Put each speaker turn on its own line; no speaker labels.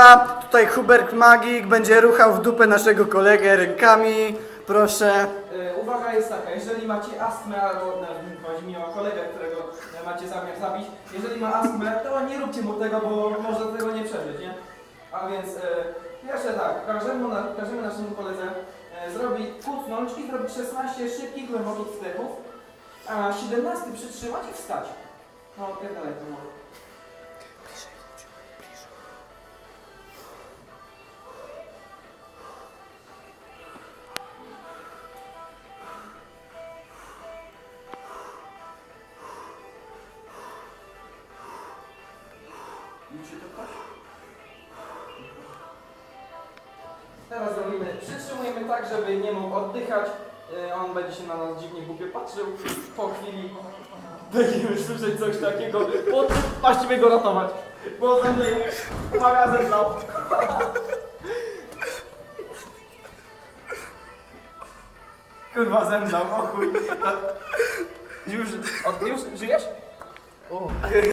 A tutaj Hubert Magik będzie ruchał w dupę naszego kolegę rękami. Proszę.
E, Uwaga jest taka, jeżeli macie astmę albo chodzi mi o kolegę, którego e, macie zamiar zabić, jeżeli ma astmę, to nie róbcie mu tego, bo może tego nie przeżyć, nie? A więc e, pierwsze tak, każdemu, na, naszemu koledze e, zrobi kucnąć i zrobić 16 szybkich, głębokich wdechów, a 17 przytrzymać i wstać. No, pierdalaj to może. Liczy to? Teraz robimy, przytrzymujemy tak, żeby nie mógł oddychać. E, On będzie się na nas dziwnie głupio patrzył. Po chwili będziemy słyszeć coś takiego. Po, właściwie go ratować. Bo zemdleje. Uwaga, zemdlał. Kurwa, zemdlał, o chuj. Już, od, już żyjesz?